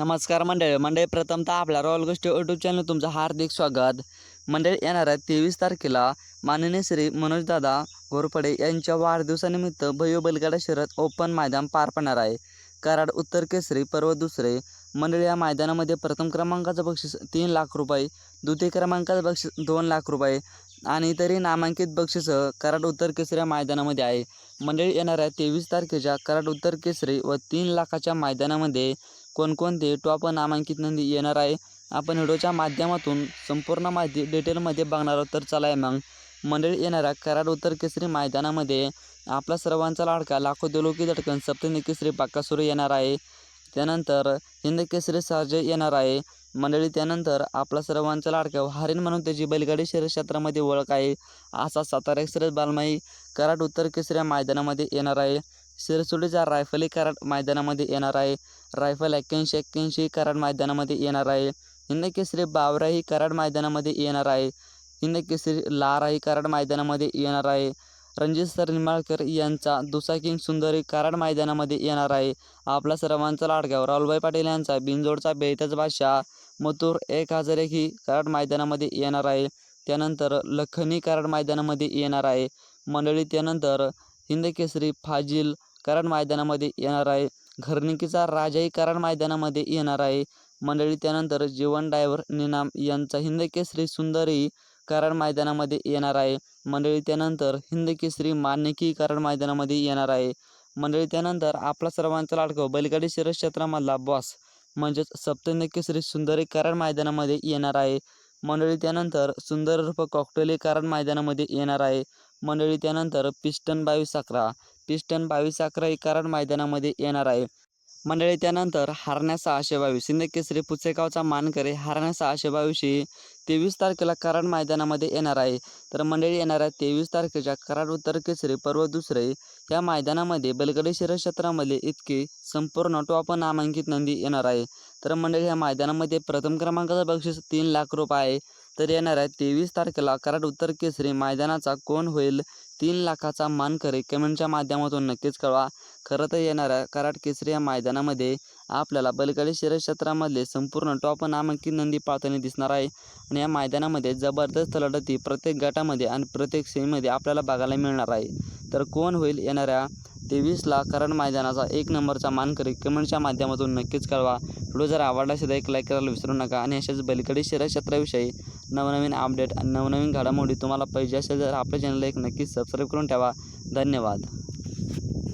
नमस्कार मंडळी मंडळी प्रथमतः आपल्या रॉयल गोष्टी यूट्यूब चॅनल तुमचं हार्दिक स्वागत. मंडळी येणाऱ्या तेवीस तारखेला माननीय श्री मनोजदादा घोरपडे यांच्या वाढदिवसानिमित्त भैयो बैलगाडा शहरात ओपन मैदान पार पडणार आहे. कराड उत्तर केसरी पर्व दुसरे. मंडळी या मैदानामध्ये प्रथम क्रमांकाचं बक्षीस तीन लाख रुपये द्वितीय क्रमांकाचं बक्षीस दोन लाख रुपये आणि तरी नामांकित बक्षीस कराड उत्तर केसरी या मैदानामध्ये आहे. मंडळी येणाऱ्या तेवीस तारखेच्या कराड उत्तर केसरी व तीन लाखाच्या मैदानामध्ये कोणकोणते टॉप नामांकित नंदी येणार आहे? आपण व्हिडिओच्या माध्यमातून संपूर्ण माहिती डिटेलमध्ये बघणार आहोत. तर चला मग. मंडळी येणाऱ्या कराड उत्तर केसरी मैदानामध्ये आपला सर्वांचा लाडका लाखो दिलोकी धडकन सप्तमी केसरी पाकासुरू येणार आहे. त्यानंतर हिंद केसरी सार्जे येणार आहे. मंडळी त्यानंतर आपला सर्वांचा लाडका हरिण म्हणून त्याची बैलगाडी शर्यत क्षेत्रामध्ये ओळख आहे. असा सातारा एक्सप्रेस बालमाई कराड उत्तर केसरी मैदानामध्ये येणार आहे. सिरसोडीचा रायफली कराड मैदानामध्ये येणार आहे. रायफल एक्क्याऐंशी एक्क्याऐंशी कराड मैदानामध्ये येणार आहे. हिंदकेसरी बावराही कराड मैदानामध्ये येणार आहे. हिंदकेसरी लाराही कराड मैदानामध्ये येणार आहे. रणजित सर निंबाळकर यांचा दुचाकी सुंदरी कराड मैदानामध्ये येणार आहे. आपला सर्वांचा लाडका राहुलभाई पाटील यांचा बिनजोडचा बेतच बादशाह मथुर एक हजार एक ही कराड मैदानामध्ये येणार आहे. त्यानंतर लखनी कराड मैदानामध्ये येणार आहे. मंडळी त्यानंतर हिंदकेसरी फाजिल कराड मैदानामध्ये येणार आहे. घरनिकीचा राजाही कराड मैदानामध्ये येणार आहे. मंडळी त्यानंतर जीवन डायव्हर निनाम यांचा हिंदकेसरी सुंदरी कराड मैदानामध्ये येणार आहे. मंडळी त्यानंतर हिंदकेसरी मान्यकी कराड मैदानामध्ये येणार आहे. मंडळी त्यानंतर आपला सर्वांचा लाडकं बैलगाडी शर्यत क्षेत्रामधला बॉस म्हणजेच सप्तहिंद सुंदरी कराड मैदानामध्ये येणार आहे. मंडळी त्यानंतर सुंदर रूप कॉकटेली कराड मैदानामध्ये येणार आहे. मंडळी त्यानंतर पिस्टन बावीस अकरा पिस्टन बावीस अकरा ही कराड मैदानामध्ये येणार आहे. मंडळी त्यानंतर हारण्या सहाशे बावीस सिंदकेसरी पुसेगावचा पुचेगावचा मानकरी हारण्या सहाशे बावीसशी तेवीस तारखेला कराड मैदानामध्ये येणार आहे. तर मंडळी येणाऱ्या तेवीस तारखेच्या कराड उत्तर केसरी पर्व दुसरे या मैदानामध्ये बलगडी शर्यत क्षेत्रामध्ये इतकी संपूर्ण टॉप नामांकित नंदी येणार आहे. तर मंडळी या मैदानामध्ये प्रथम क्रमांकाचं बक्षीस तीन लाख रुपये आहे. तर येणाऱ्या तेवीस तारखेला कराड उत्तर केसरी मैदानाचा कोण होईल तीन लाखाचा मानकरी कमेंटच्या माध्यमातून नक्कीच कळवा. खरं तर येणाऱ्या कराड केसरी या मैदानामध्ये आपल्याला बैलगाडी शर्यत संपूर्ण टॉप नामांकित नंदी पाळताना दिसणार आहे. आणि या मैदानामध्ये जबरदस्त लढती प्रत्येक गटामध्ये आणि प्रत्येक सेमीमध्ये आपल्याला बघायला मिळणार आहे. तर कोण होईल येणाऱ्या तेवीसला करण मैदानाचा एक नंबरचा मानकरी. कमेंटच्या माध्यमातून नक्कीच कळवा. व्हिडिओ जर आवडला असेल तर एक लाईक करायला विसरू नका. आणि अशाच बैलगाडी शर्यत क्षेत्राविषयी नवनवीन अपडेट आणि नवनवीन घडामोडी तुम्हाला पाहिजे असेल तर आपल्या चॅनलला एक नक्कीच सबस्क्राईब करून ठेवा. धन्यवाद.